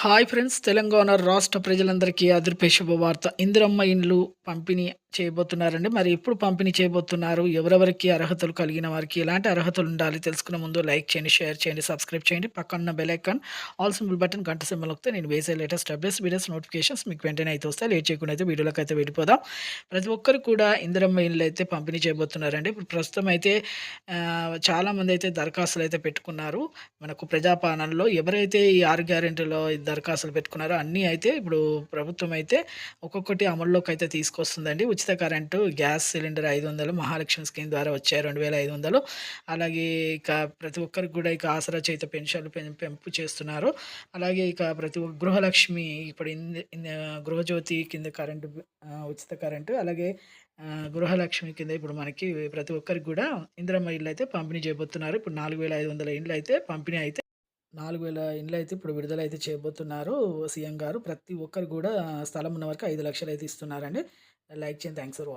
Hi friends Telangana రాష్ట్ర ప్రజలందరికీ అదృపే శుభవార్త ఇందిరమ్మ ఇండ్లు పంపిణీ చేయబోతున్నారండి. మరి ఎప్పుడు పంపిణీ చేయబోతున్నారు? ఎవరెవరికి అర్హతలు కలిగిన వారికి ఎలాంటి అర్హతలు ఉండాలి తెలుసుకునే ముందు లైక్ చేయండి షేర్ చేయండి సబ్స్క్రైబ్ చేయండి. పక్కన bell icon all symbol button గంట సింబల్ వస్తే నేను వేసే లేటెస్ట్ అప్డేట్స్ వీడియోస్ నోటిఫికేషన్స్ మీకు వెంటనే అయితే వస్తాయి. లేట్ చేయకుండా అయితే వీడియోలోకి అయితే వెళ్ళిపోదాం. ప్రతి ఒక్కరు కూడా ఇందిరమ్మ ఇండ్లు అయితే పంపిణీ చేయబోతున్నారండి. ఇప్పుడు ప్రస్తుతం అయితే చాలామంది అయితే దరఖాస్తులు అయితే పెట్టుకున్నారు. మనకు ప్రజాపాలనలో ఎవరైతే ఈ ఆరు గ్యారెంటీలో దరఖాస్తులు పెట్టుకున్నారో అన్నీ అయితే ఇప్పుడు ప్రభుత్వం అయితే ఒక్కొక్కటి అమల్లోకి అయితే తీసుకొస్తుందండి. ఉచిత కరెంటు గ్యాస్ సిలిండర్ ఐదు వందలు మహాలక్ష్మి స్కీమ్ ద్వారా వచ్చాయి రెండు వేల ఐదు వందలు. అలాగే ఇక ప్రతి ఒక్కరికి కూడా ఇక ఆసరా చేత పెన్షన్లు పెం- పెంపు చేస్తున్నారు. అలాగే ఇక ప్రతి గృహలక్ష్మి ఇప్పుడు గృహజ్యోతి కింద కరెంటు ఉచిత కరెంటు. అలాగే గృహలక్ష్మి కింద ఇప్పుడు మనకి ప్రతి ఒక్కరికి కూడా ఇందిరమ్మ ఇల్లు అయితే పంపిణీ చేయబోతున్నారు. ఇప్పుడు నాలుగు వేల ఐదు వందల ఇండ్లు అయితే పంపిణీ అయితే నాలుగు వేల ఇండ్లు అయితే ఇప్పుడు విడుదల అయితే చేయబోతున్నారు సీఎం గారు. ప్రతి ఒక్కరు కూడా స్థలం ఉన్న వరకు ఐదు లక్షలు అయితే ఇస్తున్నారండి. లైక్ చేయండి. Thanks for